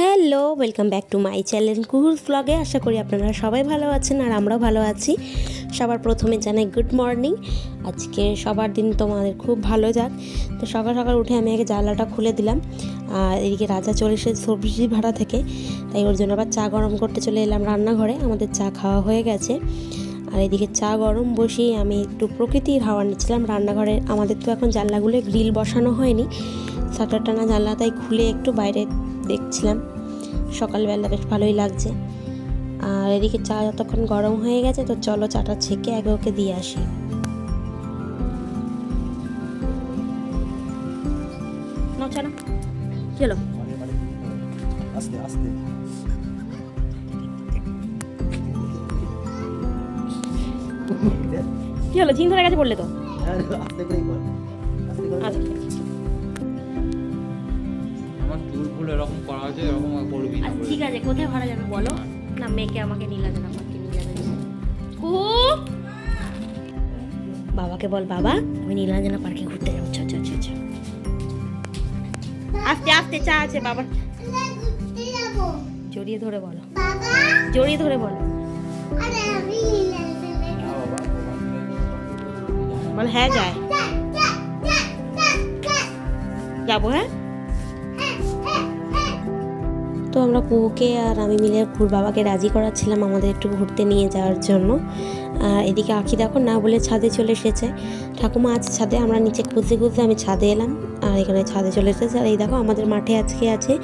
Hello welcome back to my channel কুহুর ব্লগে আশা করি আপনারা সবাই ভালো আছেন আর আমরাও ভালো আছি। সবার প্রথমে জানাই গুড মর্নিং আজকে সবার দিন তোমাদের খুব ভালো যাক। তো সকাল সকাল উঠে আমি আগে জানলাটা খুলে দিলাম। আর এদিকে রাজা চলে এসে সবজি ভাড়া থেকে। তাই ওর জন্য আবার চা গরম করতে চলে এলাম রান্নাঘরে। আমাদের চা খাওয়া হয়ে গেছে। আর এদিকে চা গরম বসিয়ে আমি একটু প্রকৃতির হাওয়া নিচ্ছিলাম রান্নাঘরে। আমাদের তো এখন জানলাগুলো গ্রিল বসানো হয়নি। শাটার টানা জানলা তাই খুলে একটু বাইরে দেখছিলাম। সকালবেলা বেশ ভালোই লাগছে। আর এদিকে চা যতক্ষণ গরম হয়ে গেছে তো চলো চাটা ছেঁকে আগে ওকে দিয়ে আসি। চলো চলো আস্তে আস্তে। কি হলো? ঝিন ধরে গেছে বললে তো। আস্তে করেই আস্তে করে। আচ্ছা আমার চুলগুলো এরকম করা আছে এরকম করবি না আচ্ছা ঠিক আছে কোথায় ভাড়া যাবে বলো? না মেয়েকে আমাকে নীলা জানা পার্কে নিয়ে যাবে। কুহু বাবাকে বল বাবা আমি নীলাঞ্জনা পার্কে ঘুরতে যাব। চ চ চ চ। আস্তে আস্তে চা আছে বাবা। জড়িয়ে ধরে বলো। জড়িয়ে ধরে বলো। বল হ্যাঁ যায়। যাব হ্যাঁ? তো আমরা কুহুকে আর আমি মিলে ঘুর বাবাকে রাজি করাচ্ছিলাম আমাদের একটু ঘুরতে নিয়ে যাওয়ার জন্য। আর এদিকে আঁকি দেখো না বলে ছাদে চলে এসেছে। ঠাকুমা আছে ছাদে, আমরা নিচে খুঁজতে খুঁজতে আমি ছাদে এলাম। আর এখানে ছাদে চলে এসেছে। আর এই দেখো আমাদের মাঠে আজকে আছে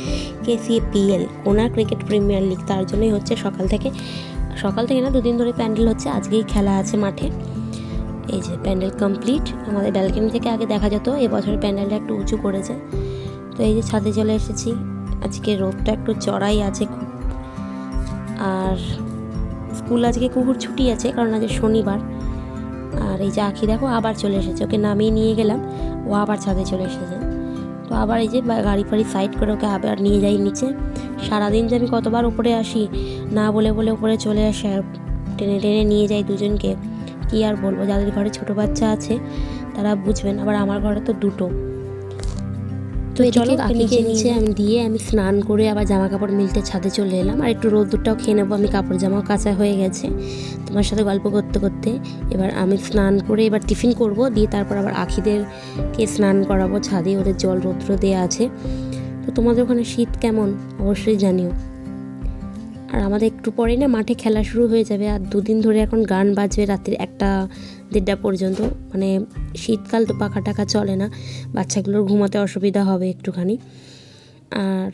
কেসিপিএল ওনার ক্রিকেট প্রিমিয়ার লিগ। তার জন্যই হচ্ছে সকাল থেকে সকাল থেকে না দুদিন ধরে প্যান্ডেল হচ্ছে। আজকেই খেলা আছে মাঠে। এই যে প্যান্ডেল কমপ্লিট। আমাদের ব্যালকনি থেকে আগে দেখা যেত, এবছর প্যান্ডেলটা একটু উঁচু করেছে। তো এই যে ছাদে চলে এসেছি। আজকে রোদটা একটু চড়াই আছে খুব। আর স্কুল আজকে কুকুর ছুটি আছে, কারণ আজকে শনিবার। আর এই যে আখি দেখো, আবার চলে এসেছে, ওকে নামিয়ে নিয়ে গেলাম, ও আবার ছাদে চলে এসেছে। তো আবার এই যে গাড়ি ফাড়ি সাইড করে ওকে আবার নিয়ে যাই নিচে। সারাদিন যে আমি কতবার উপরে আসি, না বলে বলে উপরে চলে আসে, আর টেনে টেনে নিয়ে যাই দুজনকে, কি আর বলব? যাদের ঘরে ছোটো বাচ্চা আছে, তারা বুঝবেন, আবার আমার ঘরে তো দুটো। তো চলো নিচে নিচে আমি দিয়ে আমি স্নান করে আবার জামা কাপড় মিলতে ছাদে চলে এলাম। আর একটু রোদ্দুরটাও খেয়ে নেব আমি কাপড় জামাও কাঁচা হয়ে গেছে। তোমার সাথে গল্প করতে করতে এবার আমি স্নান করে এবার টিফিন করব দিয়ে তারপর আবার আখিদেরকে স্নান করাবো ছাদে ওদের জল রৌদ্র দেওয়া আছে। তো তোমাদের ওখানে শীত কেমন? অবশ্যই জানিও। আর আমাদের একটু পরেই না মাঠে খেলা শুরু হয়ে যাবে আর দুদিন ধরে এখন গান বাজবে রাত্রি একটা দেড়টা পর্যন্ত। মানে শীতকাল তো পাখা টাকা চলে না, বাচ্চাগুলোর ঘুমাতে অসুবিধা হবে একটুখানি। আর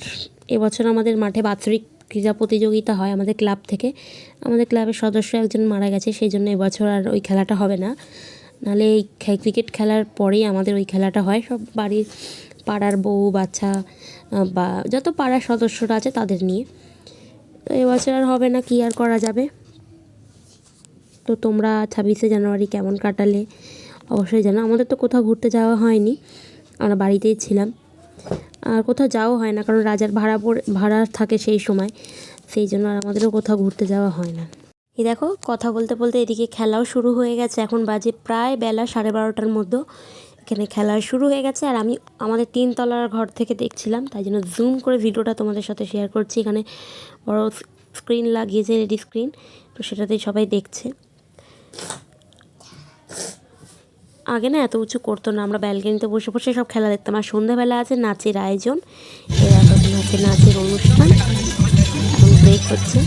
এবছর আমাদের মাঠে বাৎসরিক ক্রীড়া প্রতিযোগিতা হয় আমাদের ক্লাব থেকে। আমাদের ক্লাবের সদস্য একজন মারা গেছে সেই জন্য এবছর আর ওই খেলাটা হবে না। নাহলে এই ক্রিকেট খেলার পরেই আমাদের ওই খেলাটা হয়। সব বাড়ির পাড়ার বউ, বাচ্চা বা, যত পাড়ার সদস্যরা আছে তাদের নিয়ে। তো এবছর আর হবে না, কি আর করা যাবে? তো তোমরা ছাব্বিশে জানুয়ারি কেমন কাটালে? অবশ্যই জানো, আমাদের তো কোথাও ঘুরতে যাওয়া হয়নি, আমরা বাড়িতেই ছিলাম। আর কোথাও যাওয়া হয় না, কারণ রাজার ভাড়া পড়ে, ভাড়া থাকে সেই সময়, সেই জন্য আর আমাদেরও কোথাও ঘুরতে যাওয়া হয় না। এই দেখো, কথা বলতে বলতে এদিকে খেলাও শুরু হয়ে গেছে, এখন বাজে প্রায় বেলা সাড়ে বারোটার মধ্যে। এখানে খেলা শুরু হয়ে গেছে আর আমি আমাদের তিনতলার ঘর থেকে দেখছিলাম, তাই জন্য জুম করে ভিডিওটা তোমাদের সাথে শেয়ার করছি। এখানে বড় স্ক্রিন লাগিয়েছে রেডি স্ক্রিন তো সেটাতেই সবাই দেখছে। আগে না এত উঁচু করতো না, আমরা ব্যালকনিতে বসে বসে সব খেলা দেখতাম। আর সন্ধ্যাবেলা আছে নাচের আয়োজন, এর এখন আছে নাচের অনুষ্ঠান ব্রেক হচ্ছে।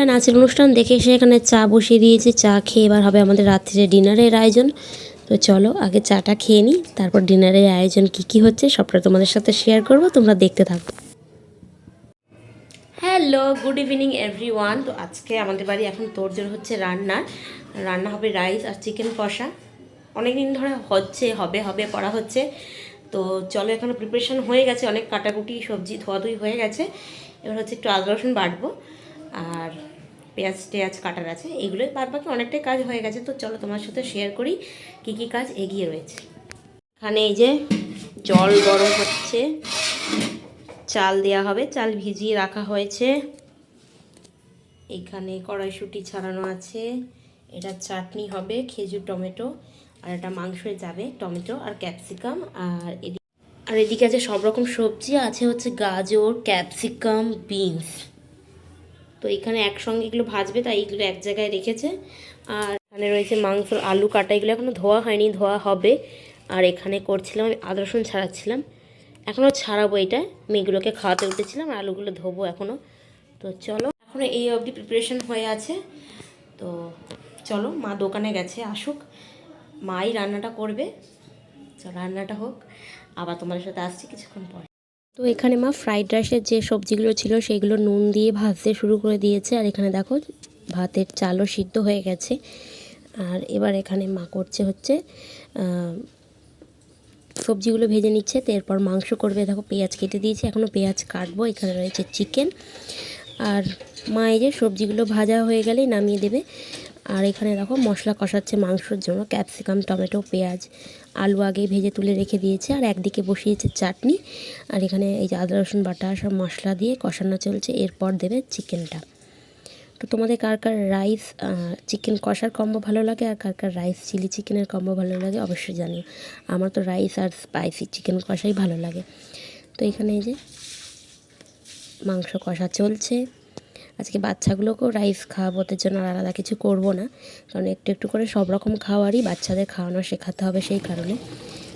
সকালবেলা নাচের অনুষ্ঠান দেখে এসে এখানে চা বসিয়ে দিয়েছি। চা খেয়ে এবার হবে আমাদের রাত্রে ডিনারের আয়োজন। তো চলো, আগে চাটা খেয়ে নিই, তারপর ডিনারের আয়োজন কি কি হচ্ছে সবটা তোমাদের সাথে শেয়ার করব, তোমরা দেখতে থাকো। হ্যালো গুড ইভিনিং এভরিওয়ান তো আজকে আমাদের বাড়ি এখন তোরজোর হচ্ছে রান্নার রান্না হবে রাইস আর চিকেন কষা। অনেক দিন ধরে হচ্ছে, হবে হবে করা হচ্ছে। তো চলো, এখনও প্রিপারেশন হয়ে গেছে, অনেক কাটাকুটি, সবজি ধোয়াধুই হয়ে গেছে। এবার হচ্ছে একটু আদা রসুন বাটবো। আর পেঁয়াজ টেয়াজ কাটার আছে, এগুলোই বাদ বাকি অনেকটাই কাজ হয়ে গেছে। তো চলো তোমার সাথে শেয়ার করি কি কি কাজ এগিয়ে রয়েছে। এখানে এই যে জল গরম হচ্ছে, চাল দেয়া হবে, চাল ভিজিয়ে রাখা হয়েছে। এখানে কড়াইশুঁটি ছাড়ানো আছে, এটা চাটনি হবে, খেজুর, টমেটো, আর এটা মাংসে যাবে, টমেটো আর ক্যাপসিকাম, আর এদিকে আর এদিকে আছে সব রকম সবজি, আছে হচ্ছে গাজর, ক্যাপসিকাম, বিনস। তো এখানে একসঙ্গে এগুলো ভাজবে, তাই এগুলো এক জায়গায় রেখেছে। আর এখানে রয়েছে মাংস আলু কাটা, এগুলো এখনও ধোয়া হয়নি, ধোয়া হবে। আর এখানে করছিলাম, আমি আদা রসুন ছাড়াচ্ছিলাম। এখনও ছাড়াবো এটা মেয়েগুলোকে খাওয়াতে উঠেছিলাম, আর আলুগুলো ধোবো এখনও তো চলো এখনও এই অবধি প্রিপারেশন হয়ে আছে। তো চলো, মা দোকানে গেছে, আসুক। মাই রান্নাটা করবে। চলো, রান্নাটা হোক। আবার তোমাদের সাথে আসছি কিছুক্ষণ পর। তো এখানে মা ফ্রাইড রাইসের যে সবজিগুলো ছিল সেইগুলো নুন দিয়ে ভাজতে শুরু করে দিয়েছে। আর এখানে দেখো ভাতের চালও সিদ্ধ হয়ে গেছে। আর এবার এখানে মা করছে হচ্ছে সবজিগুলো ভেজে নিচ্ছে তো এরপর মাংস করবে। দেখো পেঁয়াজ কেটে দিয়েছি এখনও পেঁয়াজ কাটবো। এখানে রয়েছে চিকেন আর মা এই যে সবজিগুলো ভাজা হয়ে গেলেই নামিয়ে দেবে। আর এখানে দেখো মশলা কষাচ্ছে মাংসর জন্য, ক্যাপসিকাম, টমেটো, পেঁয়াজ, আলু আগে ভেজে তুলে রেখে দিয়েছে, আর একদিকে বসিয়েছে চাটনি, আর এখানে এই যে আদা, রসুন, বাটা সব মশলা দিয়ে কষানো চলছে, এরপর দেবে চিকেনটা। তো তোমাদের কার কার রাইস চিকেন কষার কম্বো ভালো লাগে, আর কার কার রাইস চিলি চিকেনের কম্বো ভালো লাগে অবশ্যই জানিও। আমার তো রাইস আর স্পাইসি চিকেন কষাই ভালো লাগে। তো এখানে এই যে মাংস কষা চলছে। আজকে বাচ্চাগুলোকেও রাইস খাওয়াবো ওদের জন্য আর আলাদা কিছু করব না। কারণ একটু একটু করে সব রকম খাওয়ারই বাচ্চাদের খাওয়ানো শেখাতে হবে সেই কারণে।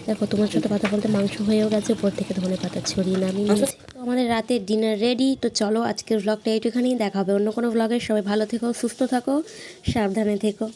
দেখো তোমার সাথে কথা বলতে মাংস হয়েও গেছে উপর থেকে ধনে পাতা ছড়িয়ে নামিয়ে নিয়েছি। তো আমাদের রাতে ডিনার রেডি তো চলো আজকের ব্লগটা এইটুখানেই দেখা হবে। অন্য কোনো ব্লগের সবাই ভালো থেকো সুস্থ থাকো সাবধানে থেকো।